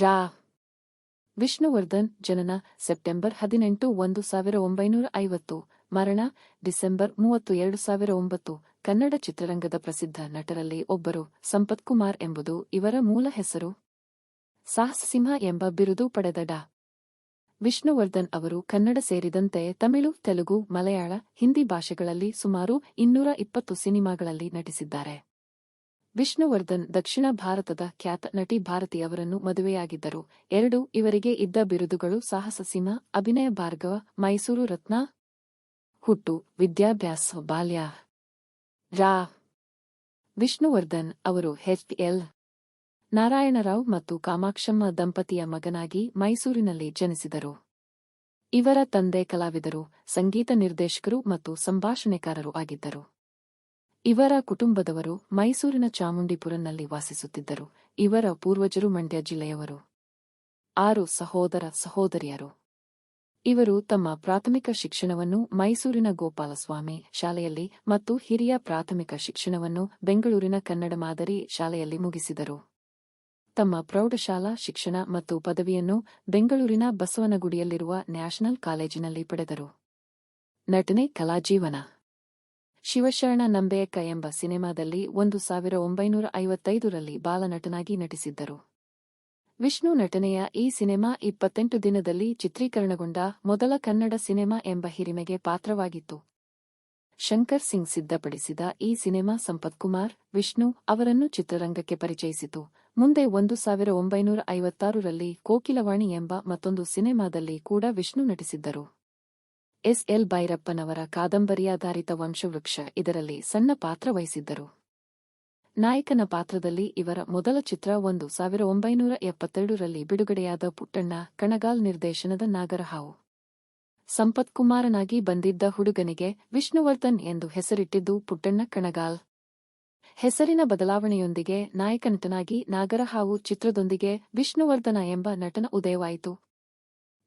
ರಾ. ವಿಷ್ಣುವರ್ಧನ್ ಜನನ ಸೆಪ್ಟೆಂಬರ್ ಹದಿನೆಂಟು ಒಂದು ಸಾವಿರ ಒಂಬೈನೂರ ಐವತ್ತು. ಮರಣ ಡಿಸೆಂಬರ್ ಮೂವತ್ತು ಎರಡು ಸಾವಿರ ಒಂಬತ್ತು. ಕನ್ನಡ ಚಿತ್ರರಂಗದ ಪ್ರಸಿದ್ಧ ನಟರಲ್ಲಿ ಒಬ್ಬರು ಸಂಪತ್ ಕುಮಾರ್ ಎಂಬುದು ಇವರ ಮೂಲ ಹೆಸರು. ಸಾಹಸಸಿಂಹ ಎಂಬ ಬಿರುದು ಪಡೆದ ಡಾ. ವಿಷ್ಣುವರ್ಧನ್ ಅವರು ಕನ್ನಡ ಸೇರಿದಂತೆ ತಮಿಳು, ತೆಲುಗು, ಮಲಯಾಳ, ಹಿಂದಿ ಭಾಷೆಗಳಲ್ಲಿ ಸುಮಾರು ಇನ್ನೂರ ಇಪ್ಪತ್ತು ಸಿನಿಮಾಗಳಲ್ಲಿ ನಟಿಸಿದ್ದಾರೆ. ವಿಷ್ಣುವರ್ಧನ್ ದಕ್ಷಿಣ ಭಾರತದ ಖ್ಯಾತ ನಟಿ ಭಾರತಿ ಅವರನ್ನು ಮದುವೆಯಾಗಿದ್ದರು. ಎರಡು, ಇವರಿಗೆ ಇದ್ದ ಬಿರುದುಗಳು ಸಾಹಸ ಸಿಂಹ ಅಭಿನಯ ಭಾರ್ಗವ, ಮೈಸೂರು ರತ್ನ. ಹುಟ್ಟು, ವಿದ್ಯಾಭ್ಯಾಸ, ಬಾಲ್ಯ. ರಾ. ವಿಷ್ಣುವರ್ಧನ್ ಅವರು ಎಲ್ ನಾರಾಯಣರಾವ್ ಮತ್ತು ಕಾಮಾಕ್ಷಮ್ಮ ದಂಪತಿಯ ಮಗನಾಗಿ ಮೈಸೂರಿನಲ್ಲಿ ಜನಿಸಿದರು. ಇವರ ತಂದೆ ಕಲಾವಿದರು, ಸಂಗೀತ ನಿರ್ದೇಶಕರು ಮತ್ತು ಸಂಭಾಷಣೆಕಾರರು ಆಗಿದ್ದರು. ಇವರ ಕುಟುಂಬದವರು ಮೈಸೂರಿನ ಚಾಮುಂಡಿಪುರನಲ್ಲಿ ವಾಸಿಸುತ್ತಿದ್ದರು. ಇವರ ಪೂರ್ವಜರು ಮಂಡ್ಯ ಜಿಲ್ಲೆಯವರು. ಆರು ಸಹೋದರ ಸಹೋದರಿಯರು. ಇವರು ತಮ್ಮ ಪ್ರಾಥಮಿಕ ಶಿಕ್ಷಣವನ್ನು ಮೈಸೂರಿನ ಗೋಪಾಲಸ್ವಾಮಿ ಶಾಲೆಯಲ್ಲಿ ಮತ್ತು ಹಿರಿಯ ಪ್ರಾಥಮಿಕ ಶಿಕ್ಷಣವನ್ನು ಬೆಂಗಳೂರಿನ ಕನ್ನಡ ಮಾದರಿ ಶಾಲೆಯಲ್ಲಿ ಮುಗಿಸಿದರು. ತಮ್ಮ ಪ್ರೌಢಶಾಲಾ ಶಿಕ್ಷಣ ಮತ್ತು ಪದವಿಯನ್ನು ಬೆಂಗಳೂರಿನ ಬಸವನಗುಡಿಯಲ್ಲಿರುವ ನ್ಯಾಷನಲ್ ಕಾಲೇಜಿನಲ್ಲಿ ಪಡೆದರು. ನಟನೆ ಕಲಾಜೀವನ. ಶಿವಶರಣ ನಂಬೇಯಕ್ಕ ಎಂಬ ಸಿನಿಮಾದಲ್ಲಿ ಒಂದು ಸಾವಿರ ಒಂಬೈನೂರ ಐವತ್ತೈದರಲ್ಲಿ ಬಾಲನಟನಾಗಿ ನಟಿಸಿದ್ದರು. ವಿಷ್ಣು ನಟನೆಯ ಈ ಸಿನಿಮಾ ಇಪ್ಪತ್ತೆಂಟು ದಿನದಲ್ಲಿ ಚಿತ್ರೀಕರಣಗೊಂಡ ಮೊದಲ ಕನ್ನಡ ಸಿನಿಮಾ ಎಂಬ ಹಿರಿಮೆಗೆ ಪಾತ್ರವಾಗಿತ್ತು. ಶಂಕರ್ ಸಿಂಗ್ ಸಿದ್ಧಪಡಿಸಿದ ಈ ಸಿನಿಮಾ ಸಂಪತ್ ಕುಮಾರ್, ವಿಷ್ಣು ಅವರನ್ನು ಚಿತ್ರರಂಗಕ್ಕೆ ಪರಿಚಯಿಸಿತು. ಮುಂದೆ ಒಂದು ಸಾವಿರ ಒಂಬೈನೂರ ಐವತ್ತಾರರಲ್ಲಿ ಕೋಕಿಲವಾಣಿ ಎಂಬ ಮತ್ತೊಂದು ಸಿನಿಮಾದಲ್ಲಿ ಕೂಡ ವಿಷ್ಣು ನಟಿಸಿದ್ದರು. ಎಸ್. ಎಲ್. ಭೈರಪ್ಪನವರ ಕಾದಂಬರಿಯಾಧಾರಿತ ವಂಶವೃಕ್ಷ ಇದರಲ್ಲಿ ಸಣ್ಣ ಪಾತ್ರ ವಹಿಸಿದ್ದರು. ನಾಯಕನ ಪಾತ್ರದಲ್ಲಿ ಇವರ ಮೊದಲ ಚಿತ್ರ ಒಂದು ಸಾವಿರ ಒಂಬೈನೂರ ಎಪ್ಪತ್ತೆರಡರಲ್ಲಿ ಬಿಡುಗಡೆಯಾದ ಪುಟ್ಟಣ್ಣ ಕಣಗಾಲ್ ನಿರ್ದೇಶನದ ನಾಗರಹಾವು. ಸಂಪತ್ ಕುಮಾರನಾಗಿ ಬಂದಿದ್ದ ಹುಡುಗನಿಗೆ ವಿಷ್ಣುವರ್ಧನ್ ಎಂದು ಹೆಸರಿಟ್ಟಿದ್ದು ಪುಟ್ಟಣ್ಣ ಕಣಗಾಲ್. ಹೆಸರಿನ ಬದಲಾವಣೆಯೊಂದಿಗೆ ನಾಯಕ ನಟನಾಗಿ ನಾಗರಹಾವು ಚಿತ್ರದೊಂದಿಗೆ ವಿಷ್ಣುವರ್ಧನ ಎಂಬ ನಟನ ಉದಯವಾಯಿತು.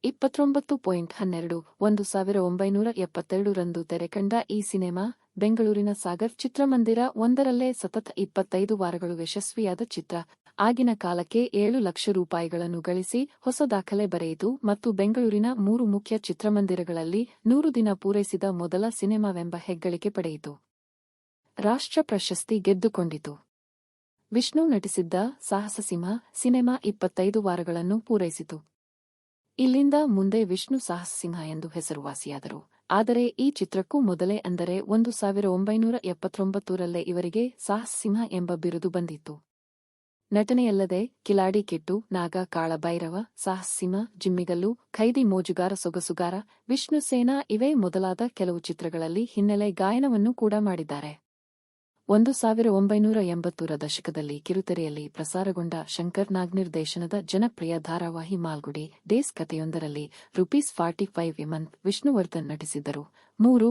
ಇಪ್ಪತ್ತೊಂಬತ್ತು ಪಾಯಿಂಟ್ ಹನ್ನೆರಡು, ಒಂದು ಸಾವಿರ ಒಂಬೈನೂರ ಎಪ್ಪತ್ತೆರಡರಂದು ತೆರೆಕಂಡ ಈ ಸಿನಿಮಾ, ಬೆಂಗಳೂರಿನ ಸಾಗರ್ ಚಿತ್ರಮಂದಿರ ಒಂದರಲ್ಲೇ ಸತತ ಇಪ್ಪತ್ತೈದು ವಾರಗಳು ಯಶಸ್ವಿಯಾದ ಚಿತ್ರ. ಆಗಿನ ಕಾಲಕ್ಕೆ ಏಳು ಲಕ್ಷ ರೂಪಾಯಿಗಳನ್ನು ಗಳಿಸಿ ಹೊಸ ದಾಖಲೆ ಬರೆಯಿತು ಮತ್ತು ಬೆಂಗಳೂರಿನ ಮೂರು ಮುಖ್ಯ ಚಿತ್ರಮಂದಿರಗಳಲ್ಲಿ ನೂರು ದಿನ ಪೂರೈಸಿದ ಮೊದಲ ಸಿನಿಮಾವೆಂಬ ಹೆಗ್ಗಳಿಕೆ ಪಡೆಯಿತು. ರಾಷ್ಟ್ರ ಪ್ರಶಸ್ತಿ ಗೆದ್ದುಕೊಂಡಿತು. ವಿಷ್ಣು ನಟಿಸಿದ್ದ ಸಾಹಸ ಸಿಂಹ ಸಿನಿಮಾ ಇಪ್ಪತ್ತೈದು ವಾರಗಳನ್ನು ಪೂರೈಸಿತು. ಇಲ್ಲಿಂದ ಮುಂದೆ ವಿಷ್ಣು ಸಾಹಸಿಂಹ ಎಂದು ಹೆಸರುವಾಸಿಯಾದರು. ಆದರೆ ಈ ಚಿತ್ರಕ್ಕೂ ಮೊದಲೇ ಅಂದರೆ ಒಂದು ಸಾವಿರ ಒಂಬೈನೂರ ಎಪ್ಪತ್ತೊಂಬತ್ತರಲ್ಲೇ ಇವರಿಗೆ ಸಾಹಸಿಂಹ ಎಂಬ ಬಿರುದು ಬಂದಿತ್ತು. ನಟನೆಯಲ್ಲದೆ ಕಿಲಾಡಿ ಕಿಟ್ಟು, ನಾಗ ಕಾಳಭೈರವ ಸಾಹಸಿಂಹ ಜಿಮ್ಮಿಗಲ್ಲು, ಖೈದಿ, ಮೋಜುಗಾರ, ಸೊಗಸುಗಾರ, ವಿಷ್ಣು ಸೇನಾ ಇವೇ ಮೊದಲಾದ ಕೆಲವು ಚಿತ್ರಗಳಲ್ಲಿ ಹಿನ್ನೆಲೆ ಗಾಯನವನ್ನು ಕೂಡ ಮಾಡಿದ್ದಾರೆ. ಒಂದು ಸಾವಿರ ಒಂಬೈನೂರ ಎಂಬತ್ತರ ದಶಕದಲ್ಲಿ ಕಿರುತೆರೆಯಲ್ಲಿ ಪ್ರಸಾರಗೊಂಡ ಶಂಕರ್ ನಾಗ್ ನಿರ್ದೇಶನದ ಜನಪ್ರಿಯ ಧಾರಾವಾಹಿ Malgudi days ಕಥೆಯೊಂದರಲ್ಲಿ rupees forty five women Vishnuvardhan ನಟಿಸಿದ್ದರು. ಮೂರು